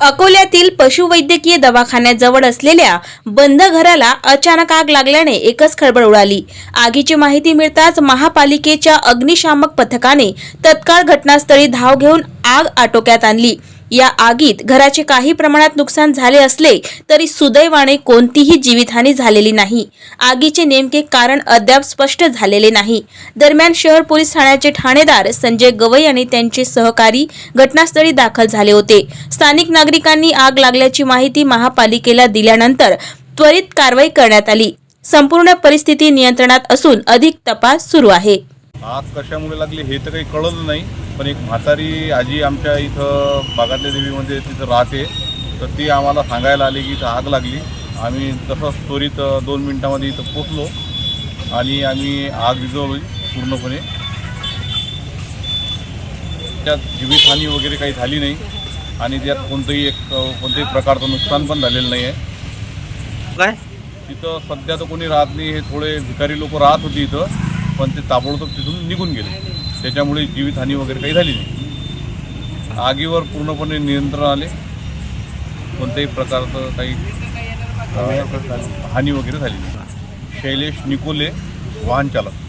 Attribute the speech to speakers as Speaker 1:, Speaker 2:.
Speaker 1: अकोल्यातील पशुवैद्यकीय दवाखान्याजवळ असलेल्या बंद घराला अचानक आग लागल्याने एकच खळबळ उडाली. आगीची माहिती मिळताच महापालिकेच्या अग्निशामक पथकाने तत्काळ घटनास्थळी धाव घेऊन आग आटोक्यात आणली. या आगीत घराचे काही प्रमाणात नुकसान झाले असले तरी सुदैवाने कोणतीही जीवितहानी झालेली नाही. आगीचे नेमके कारण अद्याप स्पष्ट झालेले नाही. दरम्यान शहर पोलीस ठाण्याचे ठाणेदार संजय गवई आणि त्यांचे सहकारी घटनास्थळी दाखल झाले होते. स्थानिक नागरिकांनी आग लागल्याची माहिती महापालिकेला दिल्यानंतर त्वरित कारवाई करण्यात आली. संपूर्ण परिस्थिती नियंत्रणात असून अधिक तपास सुरू आहे.
Speaker 2: आग कशामुळे लागली हे तर काही कळलं नाही. पण एक म्हातारी आजी आमच्या इथं बागातल्या देवीमध्ये तिथं राहते. तर ती आम्हाला सांगायला आली की इथं आग लागली. आम्ही तसंच त्वरित दोन मिनटामध्ये इथं पोचलो आणि आम्ही आग विझवली पूर्णपणे. त्यात जीवितहानी वगैरे काही झाली नाही आणि त्यात कोणतंही एक कोणत्याही प्रकारचं नुकसान पण झालेलं नाही आहे
Speaker 3: काय?
Speaker 2: तिथं सध्या तर कोणी राहत नाही हे थोडे भिकारी लोक राहत होते इथं पण ते ताबडतोब तिथून निघून गेले. त्याच्यामुळे जीवितहानी वगैरे काही झाली नाही. आगीवर पूर्णपणे नियंत्रण आले. कोणत्याही प्रकारचं काही हानी वगैरे झाली नाही. शैलेश निकोले वाहन चालक.